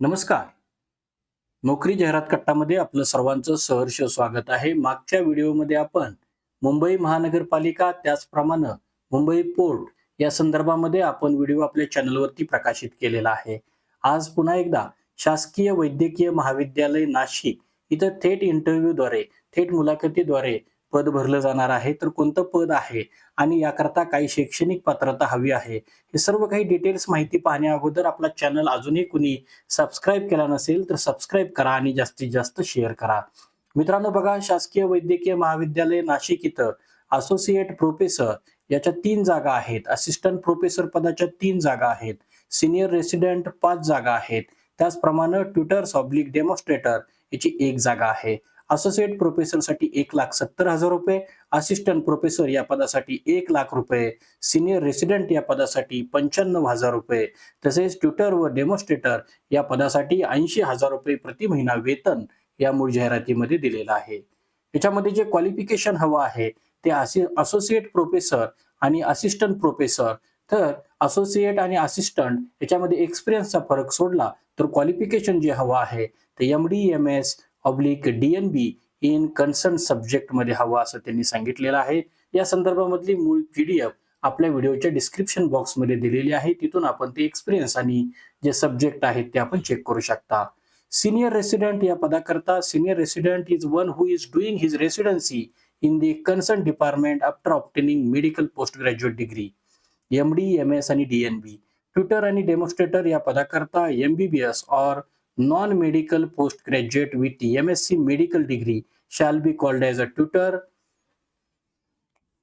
नमस्कार. नोकरी जाहिरात कट्टामध्ये आपलं सर्वांचं सहर्ष स्वागत आहे. मागच्या व्हिडिओमध्ये आपण मुंबई महानगरपालिका त्याचप्रमाणे मुंबई पोर्ट या संदर्भामध्ये आपण व्हिडिओ आपल्या चॅनलवरती प्रकाशित केलेला आहे. आज पुन्हा एकदा शासकीय वैद्यकीय महाविद्यालय नाशिक इथं थेट इंटरव्ह्यूद्वारे थेट मुलाखतीद्वारे पद भरलं जाणार आहे तर कोणतं पद आहे? आणि याकरता काही शैक्षणिक पात्रता हवी आहे? हे सर्व काही डिटेल्स माहिती पाहण्या अगोदर आपला चॅनल अजूनही कुणी सबस्क्राईब केला नसेल तर सबस्क्राईब करा आणि जास्तीत जास्त शेअर करा. मित्रांनो बघा शासकीय वैद्यकीय महाविद्यालय नाशिक इथं असोसिएट प्रोफेसर याच्या तीन जागा आहेत. असिस्टंट प्रोफेसर पदाच्या तीन जागा आहेत. सिनियर रेसिडेंट पाच जागा आहेत. त्याचप्रमाणे ट्युटर्स ऑब्लिक डेमॉन्स्ट्रेटर याची एक जागा आहे. असोसिएट प्रोफेसरसाठी एक लाख सत्तर हजार रुपये असिस्टंट प्रोफेसर या पदासाठी एक लाख रुपये सिनियर रेसिडेंट या पदासाठी पंच्याण्णव हजार रुपये तसेच ट्विटर व डेमॉन्स्ट्रेटर या पदासाठी ऐंशी हजार रुपये प्रति महिना वेतन या मूळ जाहिरातीमध्ये दिलेलं आहे. याच्यामध्ये जे क्वालिफिकेशन हवं आहे ते असोसिएट प्रोफेसर आणि असिस्टंट प्रोफेसर तर असोसिएट आणि असिस्टंट याच्यामध्ये एक्सपिरियन्सचा फरक सोडला तर क्वालिफिकेशन जे हवं आहे ते M D M S oblique DNB in concern सब्जेक्टमध्ये हवा असं त्यांनी सांगितलेलं आहे. या संदर्भामधली मूळ पीडीएफ आपल्या व्हिडिओच्या डिस्क्रिप्शन बॉक्समध्ये दिलेली आहे. तिथून आपण ते एक्सपिरियन्स आणि जे सब्जेक्ट आहेत ते आपण चेक करू शकता. सिनियर रेसिडेंट या पदाकरता senior resident is one who is doing his residency in the concern department after obtaining medical post graduate degree M D M S आणि डी एन बी ट्विटर आणि demonstrator या पदाकरता M B B S और non medical post graduate with M S C medical degree shall be called as a tutor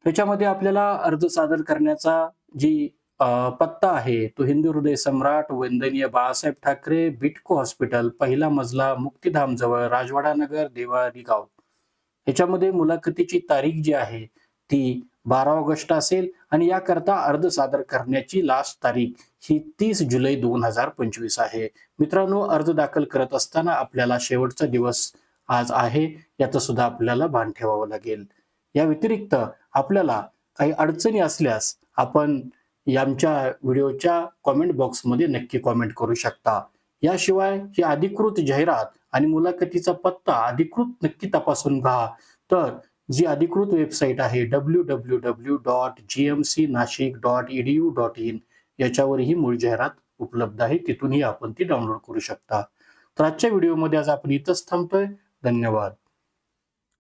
त्याच्यामध्ये आपल्याला अर्ज सादर करण्याचा जी पत्ता आहे तो हिंदू हृदय सम्राट वंदनीय बाळासाहेब ठाकरे बिटको हॉस्पिटल पहिला मजला मुक्तिधाम जवळ राजवाडा नगर देवारी गाव. ह्याच्यामध्ये मुलाखतीची तारीख जी आहे ती बारा ऑगस्ट असेल आणि याकरता अर्ज सादर करण्याची लास्ट तारीख ही तीस जुलै दोन हजार पंचवीस आहे. मित्रांनो अर्ज दाखल करत असताना आपल्याला शेवटचा दिवस आज आहे याचं सुद्धा आपल्याला भान ठेवावं लागेल. या व्यतिरिक्त आपल्याला काही अडचणी असल्यास आपण आमच्या व्हिडिओच्या कॉमेंट बॉक्समध्ये नक्की कॉमेंट करू शकता. याशिवाय ही अधिकृत जाहिरात आणि मुलाखतीचा पत्ता अधिकृत नक्की तपासून पहा. तर जी अधिकृत वेबसाईट आहे W W W dot G M C Nashik dot E D U dot in याच्यावरही मूळ जाहिरात उपलब्ध आहे तिथूनही आपण ती डाउनलोड करू शकता. तर आजच्या व्हिडिओमध्ये आज आपण इथंच थांबतोय. धन्यवाद.